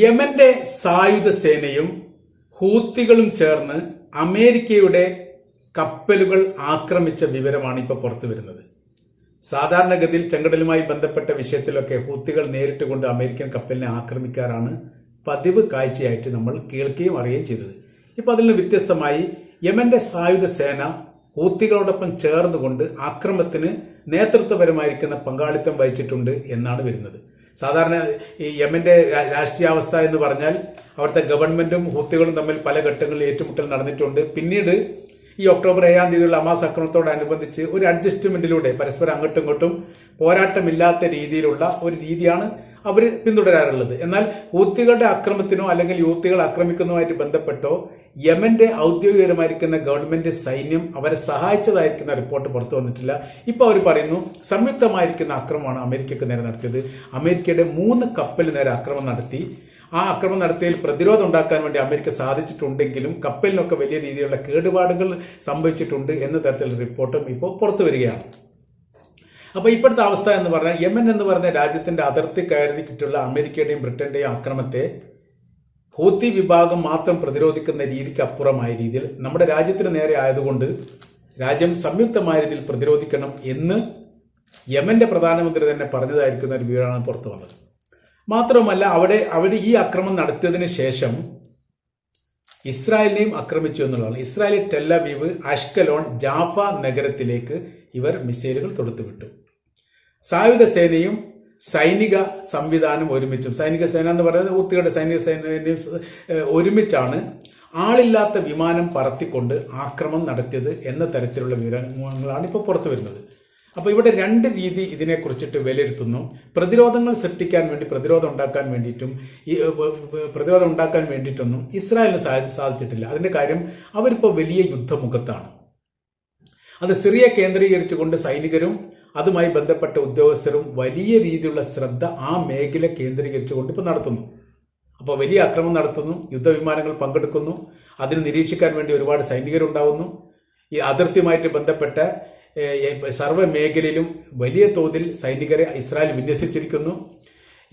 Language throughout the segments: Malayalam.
യമന്റെ സായുധ സേനയും ഹൂത്തികളും ചേർന്ന് അമേരിക്കയുടെ കപ്പലുകൾ ആക്രമിച്ച വിവരമാണ് ഇപ്പോൾ പുറത്തു വരുന്നത്. സാധാരണഗതിയിൽ ചെങ്കടലുമായി ബന്ധപ്പെട്ട വിഷയത്തിലൊക്കെ ഹൂത്തികൾ നേരിട്ട് കൊണ്ട് അമേരിക്കൻ കപ്പലിനെ ആക്രമിക്കാറാണ് പതിവ് കാഴ്ചയായിട്ട് നമ്മൾ കേൾക്കുകയും അറിയുകയും ചെയ്തത്. ഇപ്പോൾ അതിൽ നിന്ന് വ്യത്യസ്തമായി യമന്റെ സായുധ സേന ഹൂത്തികളോടൊപ്പം ചേർന്നുകൊണ്ട് ആക്രമത്തിന് നേതൃത്വപരമായിരിക്കുന്ന പങ്കാളിത്തം വഹിച്ചിട്ടുണ്ട് എന്നാണ് വരുന്നത്. സാധാരണ ഈ യമന്റെ രാഷ്ട്രീയ രാഷ്ട്രീയാവസ്ഥ എന്ന് പറഞ്ഞാൽ അവിടുത്തെ ഗവൺമെന്റും ഹൂത്തികളും തമ്മിൽ പല ഘട്ടങ്ങളിൽ ഏറ്റുമുട്ടൽ നടന്നിട്ടുണ്ട്. പിന്നീട് ഈ ഒക്ടോബർ ഏഴാം തീയതിയുള്ള അമാസ് ആക്രമണത്തോടനുബന്ധിച്ച് ഒരു അഡ്ജസ്റ്റ്മെന്റിലൂടെ പരസ്പരം അങ്ങോട്ടും ഇങ്ങോട്ടും പോരാട്ടമില്ലാത്ത രീതിയിലുള്ള ഒരു രീതിയാണ് അവർ പിന്തുടരാറുള്ളത്. എന്നാൽ ഹൂത്തികളുടെ അക്രമത്തിനോ അല്ലെങ്കിൽ യൂത്തികൾ ആക്രമിക്കുന്നതുമായിട്ട് ബന്ധപ്പെട്ടോ യമന്റെ ഔദ്യോഗികരമായിരിക്കുന്ന ഗവൺമെന്റ് സൈന്യം അവരെ സഹായിച്ചതായിരിക്കുന്ന റിപ്പോർട്ട് പുറത്തു വന്നിട്ടില്ല. ഇപ്പോൾ അവർ പറയുന്നു സംയുക്തമായിരിക്കുന്ന ആക്രമണമാണ് അമേരിക്കക്ക് നേരെ നടത്തിയത്. അമേരിക്കയുടെ മൂന്ന് കപ്പൽ നേരെ ആക്രമണം നടത്തി. ആ അക്രമം നടത്തിയതിൽ പ്രതിരോധം ഉണ്ടാക്കാൻ വേണ്ടി അമേരിക്ക സാധിച്ചിട്ടുണ്ടെങ്കിലും കപ്പലിനൊക്കെ വലിയ രീതിയിലുള്ള കേടുപാടുകൾ സംഭവിച്ചിട്ടുണ്ട് എന്ന തരത്തിലുള്ള റിപ്പോർട്ടും ഇപ്പോൾ പുറത്തു വരികയാണ്. അപ്പോൾ ഇപ്പോഴത്തെ അവസ്ഥ എന്ന് പറഞ്ഞാൽ യമൻ എന്ന് പറഞ്ഞ രാജ്യത്തിന്റെ അതിർത്തി കയറി കിട്ടിയുള്ള അമേരിക്കയുടെയും ബ്രിട്ടന്റെയും ആക്രമണത്തെ ഹൂത്തി വിഭാഗം മാത്രം പ്രതിരോധിക്കുന്ന രീതിക്ക് അപ്പുറമായ രീതിയിൽ നമ്മുടെ രാജ്യത്തിന് നേരെ ആയതുകൊണ്ട് രാജ്യം സംയുക്തമായ രീതിയിൽ പ്രതിരോധിക്കണം എന്ന് യമന്റെ പ്രധാനമന്ത്രി തന്നെ പറഞ്ഞതായിരിക്കുന്ന ഒരു വീടാണ് പുറത്തു വന്നത്. മാത്രവുമല്ല അവിടെ അവിടെ ഈ ആക്രമണം നടത്തിയതിനു ശേഷം ഇസ്രായേലിനെയും ആക്രമിച്ചു എന്നുള്ളതാണ്. ഇസ്രായേൽ ടെല്ലവീവ് അഷ്കലോൺ ജാഫ നഗരത്തിലേക്ക് ഇവർ മിസൈലുകൾ തൊടുത്തുവിട്ടു. സായുധ സേനയും സൈനിക സംവിധാനം ഒരുമിച്ചും. സൈനിക സേന എന്ന് പറയുന്നത് ഊത്തികളുടെ സൈനിക സേന ഒരുമിച്ചാണ് ആളില്ലാത്ത വിമാനം പറത്തിക്കൊണ്ട് ആക്രമണം നടത്തിയത് എന്ന തരത്തിലുള്ള വിവരങ്ങളാണ് ഇപ്പോൾ പുറത്തു വരുന്നത്. അപ്പോൾ ഇവിടെ രണ്ട് രീതി ഇതിനെക്കുറിച്ചിട്ട് വിലയിരുത്തുന്നു. പ്രതിരോധങ്ങൾ സൃഷ്ടിക്കാൻ വേണ്ടി പ്രതിരോധം ഉണ്ടാക്കാൻ വേണ്ടിയിട്ടും ഈ പ്രതിരോധം ഉണ്ടാക്കാൻ വേണ്ടിയിട്ടൊന്നും ഇസ്രായേലിന് സാധി- സാധിച്ചിട്ടില്ല. അതിന്റെ കാര്യം അവരിപ്പോൾ വലിയ യുദ്ധമുഖത്താണ്. അത് സിറിയ കേന്ദ്രീകരിച്ചുകൊണ്ട് സൈനികരും അതുമായി ബന്ധപ്പെട്ട ഉദ്യോഗസ്ഥരും വലിയ രീതിയിലുള്ള ശ്രദ്ധ ആ മേഖല കേന്ദ്രീകരിച്ചുകൊണ്ട് ഇപ്പോൾ നടത്തുന്നു. അപ്പോൾ വലിയ അക്രമം നടത്തുന്നു യുദ്ധവിമാനങ്ങൾ പങ്കെടുക്കുന്നു അതിന് നിരീക്ഷിക്കാൻ വേണ്ടി ഒരുപാട് സൈനികരുണ്ടാവുന്നു. ഈ അതിർത്തിയുമായിട്ട് ബന്ധപ്പെട്ട സർവ മേഖലയിലും വലിയ തോതിൽ സൈനികരെ ഇസ്രായേൽ വിന്യസിച്ചിരിക്കുന്നു.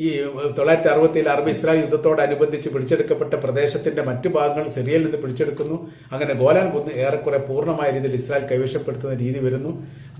ഈ തൊള്ളായിരത്തി അറുപത്തിയിൽ അറബ് ഇസ്രായേൽ യുദ്ധത്തോടനുബന്ധിച്ച് പിടിച്ചെടുക്കപ്പെട്ട പ്രദേശത്തിന്റെ മറ്റു ഭാഗങ്ങൾ സിറിയയിൽ നിന്ന് പിടിച്ചെടുക്കുന്നു. അങ്ങനെ ഗോലാൻ കുന്ന് ഏറെക്കുറെ പൂർണമായ രീതിയിൽ ഇസ്രായേൽ കൈവശപ്പെടുത്തുന്ന രീതി വരുന്നു.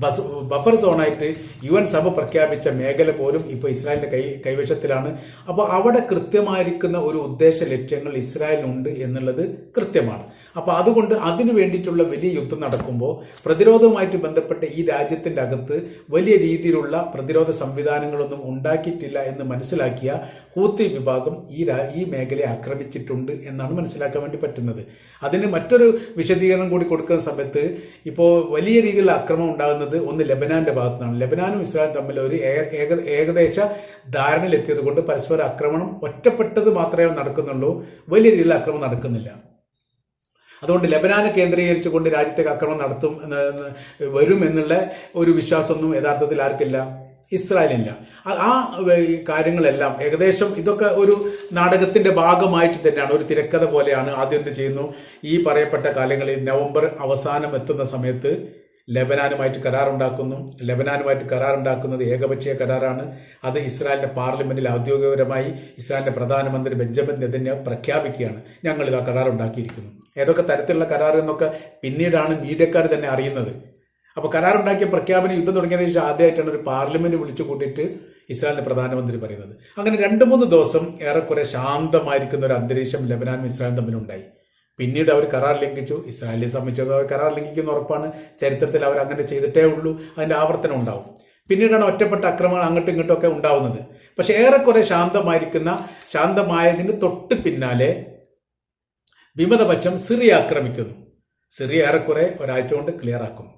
ബസ് ബഫർ സോണായിട്ട് യു എൻ സഭ പ്രഖ്യാപിച്ച മേഖല പോലും ഇപ്പോൾ ഇസ്രായേലിന്റെ കൈ കൈവശത്തിലാണ്. അപ്പോൾ അവിടെ കൃത്യമായിരിക്കുന്ന ഒരു ഉദ്ദേശ ലക്ഷ്യങ്ങൾ ഇസ്രായേലിനുണ്ട് എന്നുള്ളത് കൃത്യമാണ്. അപ്പോൾ അതുകൊണ്ട് അതിനു വേണ്ടിയിട്ടുള്ള വലിയ യുദ്ധം നടക്കുമ്പോൾ പ്രതിരോധവുമായിട്ട് ബന്ധപ്പെട്ട ഈ രാജ്യത്തിന്റെ അകത്ത് വലിയ രീതിയിലുള്ള പ്രതിരോധ സംവിധാനങ്ങളൊന്നും ഉണ്ടാക്കിയിട്ടില്ല എന്ന് മനസ്സിലാക്കിയ ഹൂത്തി വിഭാഗം ഈ ഈ മേഖലയെ ആക്രമിച്ചിട്ടുണ്ട് എന്നാണ് മനസ്സിലാക്കാൻ വേണ്ടി പറ്റുന്നത്. അതിന് മറ്റൊരു വിശദീകരണം കൂടി കൊടുക്കുന്ന സമയത്ത് ഇപ്പോൾ വലിയ രീതിയിലുള്ള അക്രമം ഉണ്ടാകുന്നത് ഒന്ന് ലബനാന്റെ ഭാഗത്തുനിന്നാണ് ലബനാനും ഇസ്രായേലും തമ്മിൽ ഒരു ഏകദേശ ധാരണയിലെത്തിയത് കൊണ്ട് പരസ്പര ആക്രമണം ഒറ്റപ്പെട്ടത് മാത്രമേ നടക്കുന്നുള്ളൂ. വലിയ രീതിയിലുള്ള അക്രമം നടക്കുന്നില്ല. അതുകൊണ്ട് ലബനാനെ കേന്ദ്രീകരിച്ചുകൊണ്ട് രാജ്യത്തേക്ക് ആക്രമണം നടത്തും വരും എന്നുള്ള ഒരു വിശ്വാസമൊന്നും യഥാർത്ഥത്തിൽ ആർക്കില്ല. ഇസ്രായേലില്ല. ആ- കാര്യങ്ങളെല്ലാം ഏകദേശം ഇതൊക്കെ ഒരു നാടകത്തിന്റെ ഭാഗമായിട്ട് തന്നെയാണ്. ഒരു തിരക്കഥ പോലെയാണ് ആദ്യം എന്ത് ചെയ്യുന്നു? ഈ പറയപ്പെട്ട കാലങ്ങളിൽ നവംബർ അവസാനം എത്തുന്ന സമയത്ത് ലബനാനുമായിട്ട് കരാറുണ്ടാക്കുന്നു. ലബനാനുമായിട്ട് കരാറുണ്ടാക്കുന്നത് ഏകപക്ഷീയ കരാറാണ്. അത് ഇസ്രായേലിന്റെ പാർലമെന്റിൽ ഔദ്യോഗികപരമായി ഇസ്രായേലിന്റെ പ്രധാനമന്ത്രി ബെഞ്ചമിൻ നെതന്യ പ്രഖ്യാപിക്കുകയാണ്. ഞങ്ങൾ ആ കരാറുണ്ടാക്കിയിരിക്കുന്നു. ഏതൊക്കെ തരത്തിലുള്ള കരാർ എന്നൊക്കെ പിന്നീടാണ് മീഡിയക്കാർ തന്നെ അറിയുന്നത്. അപ്പോൾ കരാറുണ്ടാക്കിയ പ്രഖ്യാപനം യുദ്ധം തുടങ്ങിയതിനു ശേഷം ആദ്യമായിട്ടാണ് ഒരു പാർലമെന്റ് വിളിച്ചു കൂട്ടിയിട്ട് ഇസ്രായേലിന്റെ പ്രധാനമന്ത്രി പറയുന്നത്. അങ്ങനെ രണ്ട് മൂന്ന് ദിവസം ഏറെക്കുറെ ശാന്തമായിരിക്കുന്ന ഒരു അന്തരീക്ഷം ലബനാനും ഇസ്രായേലും തമ്മിലുണ്ടായി. പിന്നീട് അവർ കരാർ ലംഘിച്ചു. ഇസ്രായേലിനെ സംബന്ധിച്ചത് അവർ കരാർ ലംഘിക്കുന്ന ഉറപ്പാണ്. ചരിത്രത്തിൽ അവർ അങ്ങനെ ചെയ്തിട്ടേ ഉള്ളൂ. അതിന്റെ ആവർത്തനം ഉണ്ടാവും. പിന്നീടാണ് ഒറ്റപ്പെട്ട അക്രമങ്ങൾ അങ്ങോട്ടും ഇങ്ങോട്ടും ഒക്കെ ഉണ്ടാവുന്നത്. പക്ഷെ ഏറെക്കുറെ ശാന്തമായിരിക്കുന്ന ശാന്തമായതിന് തൊട്ട് പിന്നാലെ വിമതപക്ഷം സിറിയ ആക്രമിക്കുന്നു. സിറിയ ഏറെക്കുറെ ഒരാഴ്ച കൊണ്ട് ക്ലിയർ ആക്കുന്നു.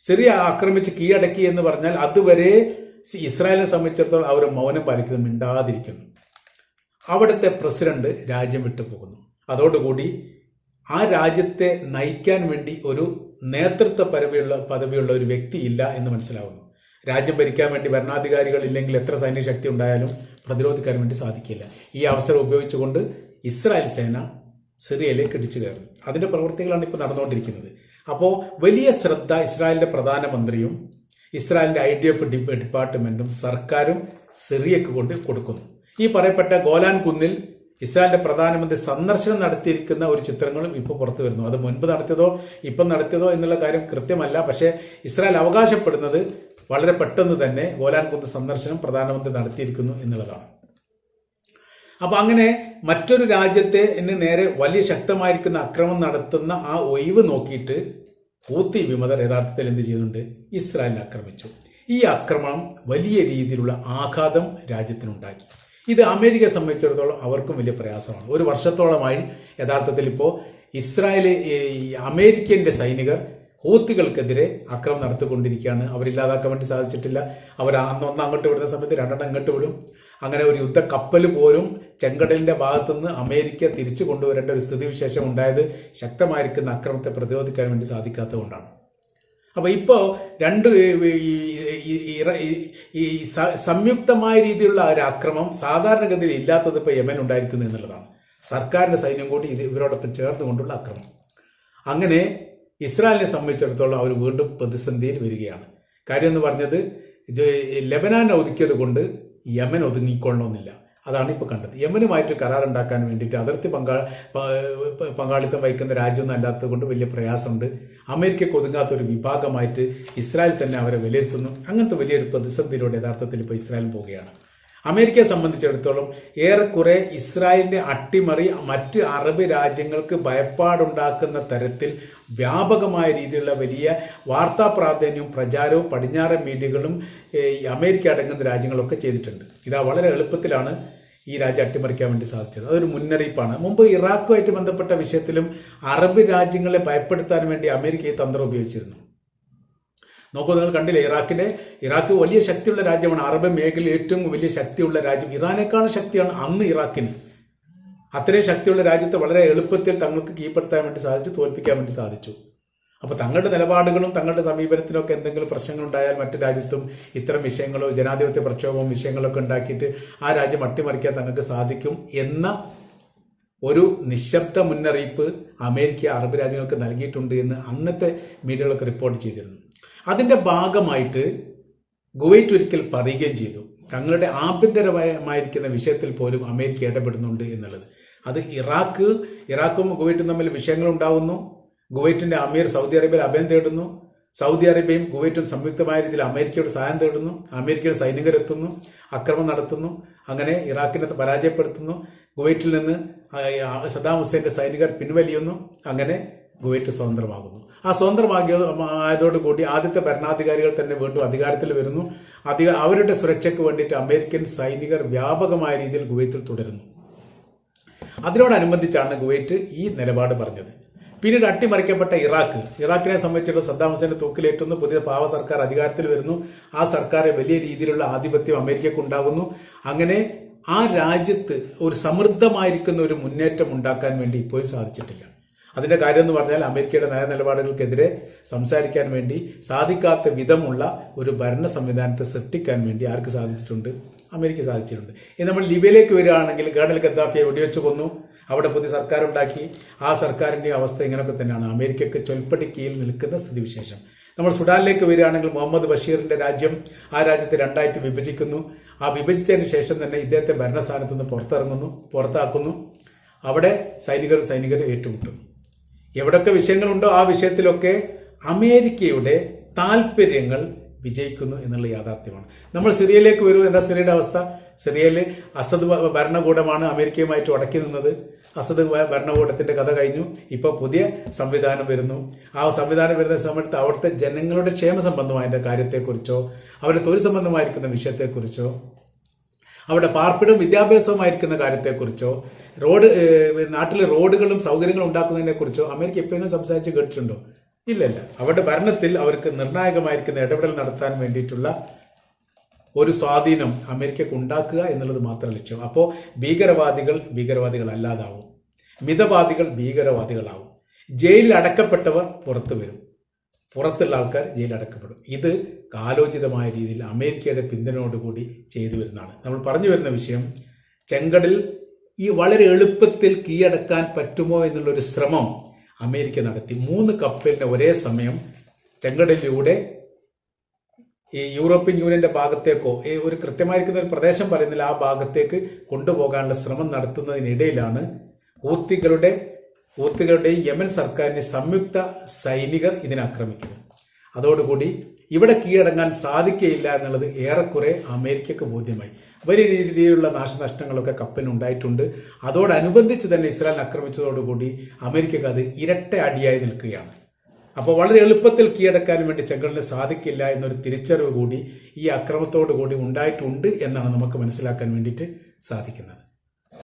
സിറിയ ആക്രമിച്ച് കീഴടക്കി എന്ന് പറഞ്ഞാൽ അതുവരെ ഇസ്രായേലിനെ സംബന്ധിച്ചിടത്തോളം അവർ മൗനം പാലിക്കുന്നത് മിണ്ടാതിരിക്കുന്നു. അവിടുത്തെ പ്രസിഡന്റ് രാജ്യം വിട്ടു പോകുന്നു. അതോടുകൂടി ആ രാജ്യത്തെ നയിക്കാൻ വേണ്ടി ഒരു നേതൃത്വ പദവിയുള്ള പദവിയുള്ള ഒരു വ്യക്തി ഇല്ല എന്ന് മനസ്സിലാവുന്നു. രാജ്യം ഭരിക്കാൻ വേണ്ടി ഭരണാധികാരികൾ ഇല്ലെങ്കിൽ എത്ര സൈനിക ശക്തി ഉണ്ടായാലും പ്രതിരോധിക്കാൻ വേണ്ടി സാധിക്കില്ല. ഈ അവസരം ഉപയോഗിച്ചുകൊണ്ട് ഇസ്രായേൽ സേന സിറിയയിലേക്ക് ഇടിച്ചു കയറി. അതിന്റെ പ്രവൃത്തികളാണ് ഇപ്പോൾ നടന്നുകൊണ്ടിരിക്കുന്നത്. അപ്പോൾ വലിയ ശ്രദ്ധ ഇസ്രായേലിന്റെ പ്രധാനമന്ത്രിയും ഇസ്രായേലിന്റെ ഐ ഡി എഫ് ഡിപ്പാർട്ട്മെന്റും സർക്കാരും സിറിയക്ക് കൊണ്ട് കൊടുക്കുന്നു. ഈ പറയപ്പെട്ട ഗോലാൻ കുന്നിൽ ഇസ്രായേലിന്റെ പ്രധാനമന്ത്രി സന്ദർശനം നടത്തിയിരിക്കുന്ന ഒരു ചിത്രങ്ങളും ഇപ്പോൾ പുറത്തു വരുന്നു. അത് മുൻപ് നടത്തിയതോ ഇപ്പം നടത്തിയതോ എന്നുള്ള കാര്യം കൃത്യമല്ല. പക്ഷേ ഇസ്രായേൽ അവകാശപ്പെടുന്നത് വളരെ പെട്ടെന്ന് തന്നെ ഗോലാൻ കുന്ന് സന്ദർശനം പ്രധാനമന്ത്രി നടത്തിയിരിക്കുന്നു എന്നുള്ളതാണ്. അപ്പൊ അങ്ങനെ മറ്റൊരു രാജ്യത്തെ എന്നെ നേരെ വലിയ ശക്തമായിരിക്കുന്ന അക്രമം നടത്തുന്ന ആ ഒഴിവ് നോക്കിയിട്ട് ഹൂത്തി വിമതർ യഥാർത്ഥത്തിൽ എന്ത് ചെയ്യുന്നുണ്ട്? ഇസ്രായേലിനെ ആക്രമിച്ചു. ഈ ആക്രമണം വലിയ രീതിയിലുള്ള ആഘാതം രാജ്യത്തിനുണ്ടാക്കി. ഇത് അമേരിക്കയെ സംബന്ധിച്ചിടത്തോളം അവർക്കും വലിയ പ്രയാസമാണ്. ഒരു വർഷത്തോളമായി യഥാർത്ഥത്തിൽ ഇപ്പോൾ ഇസ്രായേൽ അമേരിക്കന്റെ സൈനികർ ഹൂത്തികൾക്കെതിരെ ആക്രമണം നടത്തിക്കൊണ്ടിരിക്കുകയാണ്. അവരില്ലാതാക്കാൻ വേണ്ടി സാധിച്ചിട്ടില്ല. അവർ അന്ന് ഒന്ന് അങ്ങോട്ട് വിടുന്ന സമയത്ത് രണ്ടെണ്ണം ഇങ്ങോട്ട് വിടും. അങ്ങനെ ഒരു യുദ്ധ കപ്പൽ പോലും ചെങ്കടലിന്റെ ഭാഗത്തുനിന്ന് അമേരിക്ക തിരിച്ചു കൊണ്ടുവരേണ്ട ഒരു സ്ഥിതിവിശേഷം ഉണ്ടായത് ശക്തമായിരിക്കുന്ന അക്രമത്തെ പ്രതിരോധിക്കാൻ വേണ്ടി സാധിക്കാത്തതുകൊണ്ടാണ്. അപ്പോൾ ഇപ്പോ രണ്ട് ഈ- സംയുക്തമായ രീതിയിലുള്ള ഒരു അക്രമം സാധാരണഗതിയിൽ ഇല്ലാത്തത് ഇപ്പൊ യമൻ ഉണ്ടായിരിക്കുന്നു എന്നുള്ളതാണ്. സർക്കാരിന്റെ സൈന്യം കൂടി ഇത് ഇവരോടൊപ്പം ചേർന്നുകൊണ്ടുള്ള അക്രമം. അങ്ങനെ ഇസ്രായേലിനെ സംബന്ധിച്ചിടത്തോളം അവർ വീണ്ടും പ്രതിസന്ധിയിൽ വരികയാണ്. കാര്യം എന്ന് പറഞ്ഞത് ലെബനാൻ ഒതുക്കിയത് കൊണ്ട് യമൻ ഒതുങ്ങിക്കൊള്ളണമെന്നില്ല. അതാണ് ഇപ്പോൾ കണ്ടത്. യമനുമായിട്ട് കരാറുണ്ടാക്കാൻ വേണ്ടിയിട്ട് അതിർത്തി പങ്കാ പങ്കാളിത്തം വഹിക്കുന്ന രാജ്യമൊന്നും അല്ലാത്തത് കൊണ്ട് വലിയ പ്രയാസമുണ്ട്. അമേരിക്കയ്ക്ക് ഒതുങ്ങാത്ത ഒരു വിഭാഗമായിട്ട് ഇസ്രായേൽ തന്നെ അവരെ വിലയിരുത്തുന്നു. അങ്ങനത്തെ വലിയൊരു പ്രതിസന്ധിയിലൂടെ യഥാർത്ഥത്തിൽ ഇപ്പോൾ ഇസ്രായേൽ പോവുകയാണ്. അമേരിക്കയെ സംബന്ധിച്ചിടത്തോളം ഏറെക്കുറെ ഇസ്രായേലിന്റെ അട്ടിമറി മറ്റ് അറബ് രാജ്യങ്ങൾക്ക് ഭയപ്പാടുണ്ടാക്കുന്ന തരത്തിൽ വ്യാപകമായ രീതിയിലുള്ള വലിയ വാർത്താ പ്രാധാന്യവും പ്രചാരവും പടിഞ്ഞാറൻ മീഡിയകളും അമേരിക്ക അടങ്ങുന്ന രാജ്യങ്ങളൊക്കെ ചെയ്തിട്ടുണ്ട്. ഇതാ വളരെ എളുപ്പത്തിലാണ് ഈ രാജ്യം അട്ടിമറിക്കാൻ വേണ്ടി സാധിച്ചത്. അതൊരു മുന്നറിയിപ്പാണ്. മുമ്പ് ഇറാഖുമായിട്ട് ബന്ധപ്പെട്ട വിഷയത്തിലും അറബ് രാജ്യങ്ങളെ ഭയപ്പെടുത്താൻ വേണ്ടി അമേരിക്ക ഈ തന്ത്രം ഉപയോഗിച്ചിരുന്നു. നോക്കൂ നിങ്ങൾ കണ്ടില്ലേ ഇറാഖിന്റെ ഇറാഖ് വലിയ ശക്തിയുള്ള രാജ്യമാണ് അറബ് മേഖലയിൽ ഏറ്റവും വലിയ ശക്തിയുള്ള രാജ്യം. ഇറാനേക്കാളും ശക്തിയാണ് അന്ന് ഇറാഖിന്. അത്രയും ശക്തിയുള്ള രാജ്യത്തെ വളരെ എളുപ്പത്തിൽ തങ്ങൾക്ക് കീഴ്പ്പെടുത്താൻ വേണ്ടി സാധിച്ചു തോൽപ്പിക്കാൻ വേണ്ടി സാധിച്ചു. അപ്പോൾ തങ്ങളുടെ നിലപാടുകളും തങ്ങളുടെ സമീപനത്തിലൊക്കെ എന്തെങ്കിലും പ്രശ്നങ്ങൾ ഉണ്ടായാൽ മറ്റു രാജ്യത്തും ഇത്തരം വിഷയങ്ങളോ ജനാധിപത്യ പ്രക്ഷോഭവും വിഷയങ്ങളൊക്കെ ഉണ്ടാക്കിയിട്ട് ആ രാജ്യം അട്ടിമറിക്കാൻ തങ്ങൾക്ക് സാധിക്കും എന്ന ഒരു നിശബ്ദ മുന്നറിയിപ്പ് അമേരിക്ക അറബ് രാജ്യങ്ങൾക്ക് നൽകിയിട്ടുണ്ട് എന്ന് അന്നത്തെ മീഡിയകളൊക്കെ റിപ്പോർട്ട് ചെയ്തിരുന്നു. അതിന്റെ ഭാഗമായിട്ട് ഗുവൈറ്റ് ഒരിക്കൽ പറയുകയും ചെയ്തു. തങ്ങളുടെ ആഭ്യന്തരമായിരിക്കുന്ന വിഷയത്തിൽ പോലും അമേരിക്ക ഇടപെടുന്നുണ്ട് എന്നുള്ളത്. അത് ഇറാഖ് ഇറാഖും ഗുവൈറ്റും തമ്മിൽ വിഷയങ്ങൾ ഉണ്ടാകുന്നു ഗുവൈറ്റിന്റെ അമീർ സൗദി അറേബ്യയിൽ അഭയം തേടുന്നു. സൗദി അറേബ്യയും ഗുവൈറ്റും സംയുക്തമായ രീതിയിൽ അമേരിക്കയുടെ സഹായം തേടുന്നു. അമേരിക്കയുടെ സൈനികരെത്തുന്നു അക്രമം നടത്തുന്നു അങ്ങനെ ഇറാഖിനെ പരാജയപ്പെടുത്തുന്നു. ഗുവൈറ്റിൽ നിന്ന് സദാം ഹുസൈന്റെ സൈനികർ പിൻവലിയുന്നു. അങ്ങനെ ഗുവൈറ്റ് സ്വതന്ത്രമാകുന്നു. ആ സ്വന്തമാക്കിയ ആയതോട് കൂടി ആദ്യത്തെ ഭരണാധികാരികൾ തന്നെ വീണ്ടും അധികാരത്തിൽ വരുന്നു. അധിക അവരുടെ സുരക്ഷയ്ക്ക് വേണ്ടിയിട്ട് അമേരിക്കൻ സൈനികർ വ്യാപകമായ രീതിയിൽ കുവൈത്തിൽ തുടരുന്നു. അതിനോടനുബന്ധിച്ചാണ് കുവൈറ്റ് ഈ നിലപാട് പറഞ്ഞത്. പിന്നീട് അട്ടിമറിക്കപ്പെട്ട ഇറാഖ്. ഇറാഖിനെ സംബന്ധിച്ചുള്ള സദ്ദാം ഹുസൈന്റെ തൂക്കിലേറ്റുന്നു. പുതിയ പാവ സർക്കാർ അധികാരത്തിൽ വരുന്നു. ആ സർക്കാർ വലിയ രീതിയിലുള്ള ആധിപത്യം അമേരിക്കക്ക് ഉണ്ടാകുന്നു അങ്ങനെ ആ രാജ്യത്ത് ഒരു സമൃദ്ധമായിരിക്കുന്ന ഒരു മുന്നേറ്റം ഉണ്ടാക്കാൻ വേണ്ടി ഇപ്പോഴും സാധിച്ചിട്ടില്ല. അതിന്റെ കാര്യം എന്ന് പറഞ്ഞാൽ അമേരിക്കയുടെ നയ നിലപാടുകൾക്കെതിരെ സംസാരിക്കാൻ വേണ്ടി സാധിക്കാത്ത വിധമുള്ള ഒരു ഭരണ സംവിധാനത്തെ സൃഷ്ടിക്കാൻ വേണ്ടി ആർക്ക് സാധിച്ചിട്ടുണ്ട്? അമേരിക്ക സാധിച്ചിട്ടുണ്ട്. ഇനി നമ്മൾ ലിബിയയിലേക്ക് വരികയാണെങ്കിൽ കേണൽ ഗദ്ദാഫിയെ വെടിവെച്ച് കൊന്നു. അവിടെ പുതിയ സർക്കാർ ഉണ്ടാക്കി ആ സർക്കാരിന്റെ അവസ്ഥ ഇങ്ങനെയൊക്കെ തന്നെയാണ്. അമേരിക്കയ്ക്ക് ചൊൽപ്പടി കീഴിൽ നിൽക്കുന്ന സ്ഥിതിവിശേഷം. നമ്മൾ സുഡാനിലേക്ക് വരികയാണെങ്കിൽ മുഹമ്മദ് ബഷീറിന്റെ രാജ്യം ആ രാജ്യത്തെ രണ്ടായിട്ട് വിഭജിക്കുന്നു. ആ വിഭജിച്ചതിന് ശേഷം തന്നെ ഇദ്ദേഹത്തെ ഭരണസ്ഥാനത്ത് നിന്ന് പുറത്തിറങ്ങുന്നു പുറത്താക്കുന്നു. അവിടെ സൈനികരും സൈനികരും ഏറ്റുമുട്ടുന്നു എവിടൊക്കെ വിഷയങ്ങളുണ്ടോ ആ വിഷയത്തിലൊക്കെ അമേരിക്കയുടെ താല്പര്യങ്ങൾ വിജയിക്കുന്നു എന്നുള്ള യാഥാർത്ഥ്യമാണ്. നമ്മൾ സിറിയയിലേക്ക് വരൂ. എന്താ സിറിയയുടെ അവസ്ഥ? സിറിയയിൽ അസദ് ഭരണകൂടമാണ് അമേരിക്കയുമായിട്ട് ഉടക്കി നിന്നത്. അസദ് ഭരണകൂടത്തിന്റെ കഥ കഴിഞ്ഞു. ഇപ്പോൾ പുതിയ സംവിധാനം വരുന്നു. ആ സംവിധാനം വരുന്ന സമയത്ത് അവിടുത്തെ ജനങ്ങളുടെ ക്ഷേമ സംബന്ധമായ കാര്യത്തെക്കുറിച്ചോ അവരുടെ തൊഴിൽ സംബന്ധമായിരിക്കുന്ന വിഷയത്തെക്കുറിച്ചോ അവിടെ പാർപ്പിടം വിദ്യാഭ്യാസമായിരിക്കുന്ന കാര്യത്തെക്കുറിച്ചോ റോഡ് നാട്ടിലെ റോഡുകളും സൗകര്യങ്ങളും ഉണ്ടാക്കുന്നതിനെ കുറിച്ചോ അമേരിക്ക എപ്പോഴെങ്കിലും സംസാരിച്ച് കേട്ടിട്ടുണ്ടോ? ഇല്ലല്ല. അവരുടെ ഭരണത്തിൽ അവർക്ക് നിർണായകമായിരിക്കുന്ന ഇടപെടൽ നടത്താൻ വേണ്ടിയിട്ടുള്ള ഒരു സ്വാധീനം അമേരിക്കക്ക് ഉണ്ടാക്കുക എന്നുള്ളത് മാത്രം ലക്ഷ്യം. അപ്പോൾ ഭീകരവാദികൾ ഭീകരവാദികൾ അല്ലാതാവും മിതവാദികൾ ഭീകരവാദികളാവും. ജയിലിൽ അടക്കപ്പെട്ടവർ പുറത്തു വരും. പുറത്തുള്ള ആൾക്കാർ ജയിലിൽ അടക്കപ്പെടും. ഇത് കാലോചിതമായ രീതിയിൽ അമേരിക്കയുടെ പിന്തുണയോടുകൂടി ചെയ്തു വരുന്നതാണ്. നമ്മൾ പറഞ്ഞു വരുന്ന വിഷയം ചെങ്കടൽ ഈ വളരെ എളുപ്പത്തിൽ കീഴടക്കാൻ പറ്റുമോ എന്നുള്ളൊരു ശ്രമം അമേരിക്ക നടത്തി. മൂന്ന് കപ്പലിനെ ഒരേ സമയം ചെങ്കടലിലൂടെ ഈ യൂറോപ്യൻ യൂണിയന്റെ ഭാഗത്തേക്കോ ഈ ഒരു കൃത്യമായിരിക്കുന്ന ഒരു പ്രദേശം പറയുന്നില്ല ആ ഭാഗത്തേക്ക് കൊണ്ടുപോകാനുള്ള ശ്രമം നടത്തുന്നതിനിടയിലാണ് ഹൂത്തികളുടെ ഹൂത്തികളുടെയും യമൻ സർക്കാരിന്റെ സംയുക്ത സൈനികർ ഇതിനെ ആക്രമിക്കുന്നത് അതോടുകൂടി ഇവിടെ കീഴടങ്ങാൻ സാധിക്കയില്ല എന്നുള്ളത് ഏറെക്കുറെ അമേരിക്കക്ക് ബോധ്യമായി. വലിയ രീതിയിലുള്ള നാശനഷ്ടങ്ങളൊക്കെ കപ്പലിനുണ്ടായിട്ടുണ്ട് അതോടനുബന്ധിച്ച് തന്നെ ഇസ്രായേൽ ആക്രമിച്ചതോടുകൂടി അമേരിക്കക്ക് അത് ഇരട്ട അടിയായി നിൽക്കുകയാണ്. അപ്പോൾ വളരെ എളുപ്പത്തിൽ കീഴടക്കാൻ വേണ്ടി ചെങ്കലിന് സാധിക്കില്ല എന്നൊരു തിരിച്ചറിവ് കൂടി ഈ അക്രമത്തോടു കൂടി ഉണ്ടായിട്ടുണ്ട് എന്നാണ് നമുക്ക് മനസ്സിലാക്കാൻ വേണ്ടിയിട്ട് സാധിക്കുന്നത്.